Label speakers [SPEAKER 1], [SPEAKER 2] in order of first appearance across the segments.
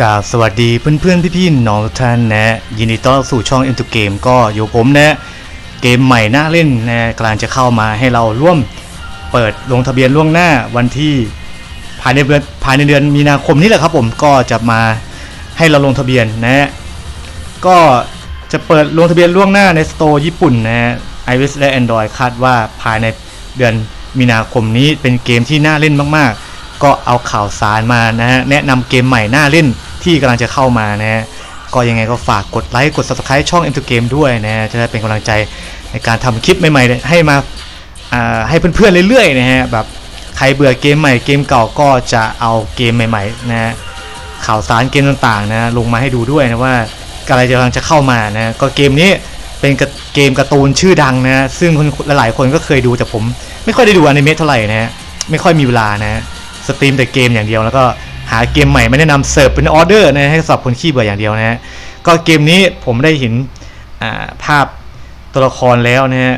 [SPEAKER 1] กาสวัสดีเพื่อนๆพี่ๆน้องทุกท่านนะยินดีต้อนรับสู่ช่อง Into Game ก็อยู่ผมนะ เกมใหม่น่าเล่นนะกำลังจะเข้ามาให้เราร่วมเปิดลงทะเบียนล่วงหน้าวันที่ภายในเดือนภายในเดือนมีนาคมนี้แหละครับผมก็จะมาให้เราลงทะเบียนนะก็จะเปิดลงทะเบียนล่วงหน้าในสโตร์ญี่ปุ่นนะ iOS และ Android คาดว่าภายในเดือนมีนาคมนี้เป็นเกมที่น่าเล่นมากๆ ก็เอาข่าวสารมานะฮะแนะนำเกมใหม่น่าเล่น ที่กำลังจะเข้ามานะฮะก็ยังไงก็ฝากกดไลค์กด Subscribe ช่อง Into Game ด้วยนะฮะจะได้เป็นกำลังใจในการทำคลิปใหม่ๆ ให้มาให้เพื่อนๆเรื่อยๆนะฮะแบบใครเบื่อเกมใหม่เกมเก่าก็จะเอาเกมใหม่ๆนะฮะข่าวสารเกมต่างๆนะลงมาให้ดูด้วยนะว่าอะไรกำลังจะเข้ามานะก็เกมนี้เป็นเกมการ์ตูนชื่อดังนะซึ่งคนหลายๆคนก็เคยดูแต่ผม ไม่ค่อยได้ดูอนิเมะเท่าไหร่นะฮะไม่ค่อยมีเวลานะสตรีมแต่เกมอย่างเดียวแล้วก็าเกมใหม่ไม่แนะนำเสิร์ฟเป็นออเดอร์นะให้สำหรับคนขี้เบื่ออย่างเดียวนะฮะก็เกมนี้ผมได้เห็นภาพตัวละครแล้วนะฮะ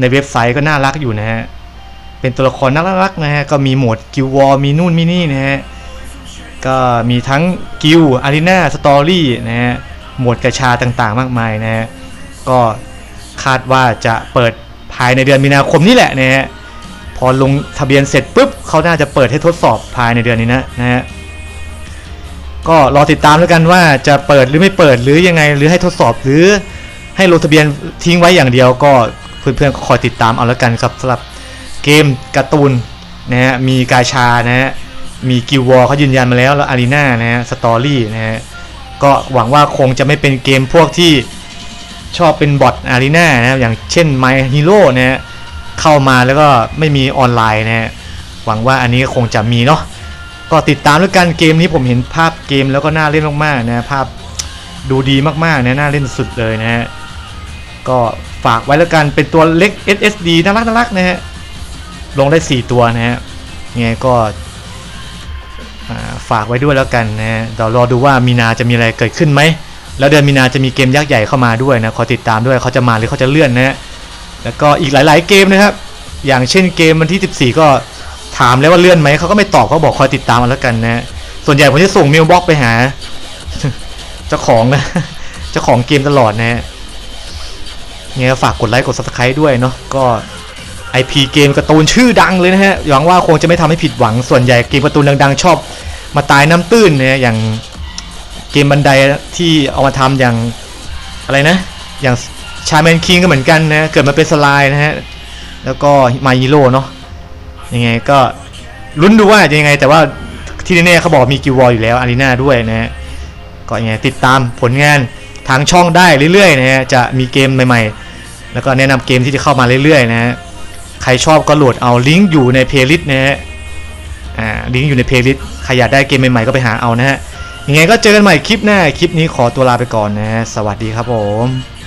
[SPEAKER 1] ในเว็บไซต์ก็น่ารักอยู่นะฮะเป็นตัวละครน่ารักนะฮะก็มีโหมดกิลวอลมีนู่นมีนี่นะฮะก็มีทั้งกิลอารีนาสตอรี่นะฮะโหมดกระชาต่างๆ มากมายนะฮะก็คาดว่าจะเปิดภายในเดือนมีนาคมนี้แหละนะฮะพอลงทะเบียนเสร็จปุ๊บเขาน่าจะเปิดให้ทดสอบภายในเดือนนี้นะนะฮะ ก็รอติดตามแล้วกันว่าจะเปิดหรือไม่เปิดหรือยังไง หรือให้ทดสอบหรือให้ลงทะเบียนทิ้งไว้อย่างเดียวก็เพื่อนๆก็คอยติดตามเอาแล้วกันครับสำหรับเกมการ์ตูนนะฮะมีกาชานะฮะมีกิววอเขายืนยันมาแล้วแล้วอารีนานะฮะสตอรี่นะฮะก็หวังว่าคงจะไม่เป็นเกมพวกที่ชอบเป็นบอทอารีนานะอย่างเช่น My Hero นะฮะเข้ามาแล้วก็ไม่มีออนไลน์นะฮะหวังว่าอันนี้คงจะมีเนาะ ก็ติดตามด้วยกันเกมนี้ผมเห็นภาพเกมแล้วก็น่าเล่นมากๆนะภาพดูดีมากๆนะน่าเล่นสุดเลยนะฮะก็ฝากไว้แล้วกันเป็นตัวเล็ก SSD น่ารักน่ารักนะฮะลงได้ 4 ตัวนะฮะยังไงก็ฝากไว้ด้วยแล้วกันนะฮะเดี๋ยวรอดูว่ามีนาจะมีอะไรเกิดขึ้นไหมแล้วเดือนมีนาจะมีเกมยักษ์ใหญ่เข้ามาด้วยนะขอติดตามด้วยเขาจะมาหรือเขาจะเลื่อนนะฮะแล้วก็อีกหลาย ๆ เกมนะครับอย่างเช่นเกมวันที่ 14 ก็ ถามแล้วว่าเลื่อนไหมเขาก็ไม่ตอบเขาบอกคอยติดตามมาแล้วกันนะส่วนใหญ่ผมจะส่งเมลบล็อกไปหาเจ้าของนะเจ้าของเกมตลอดนะฮะเนี่ยฝากกดไลค์กด subscribe ด้วยเนาะก็ IP เกมการ์ตูนชื่อดังเลยนะฮะหวังว่าคงจะไม่ทำให้ผิดหวังส่วนใหญ่เกมการ์ตูนดังๆ ชอบ มาตายน้ำตื้นนะอย่างเกมบันไดที่เอามาทำอย่างอะไรนะ อย่างชาแมนคิงก็เหมือนกันนะเกิดมาเป็นสไลด์นะฮะแล้วก็มาฮิโร่เนาะ ยังไงก็ลุ้นดูว่าจะยังไง แต่ว่าที่แน่ๆเขาบอกมีกิววอลอยู่แล้วอารีนาด้วยนะฮะก็ยังไงติดตามผลงานทางช่องได้เรื่อยๆนะฮะจะมีเกมใหม่ๆ แล้วก็แนะนำเกมที่จะเข้ามาเรื่อยๆนะฮะใครชอบก็โหลดเอาลิงก์อยู่ในเพลย์ลิสต์นะฮะอ่าลิงก์อยู่ในเพลย์ลิสต์ใครอยากได้เกมใหม่ๆก็ไปหาเอานะฮะยังไงก็เจอกันใหม่คลิปหน้าคลิปนี้ขอตัวลาไปก่อนนะฮะสวัสดีครับผม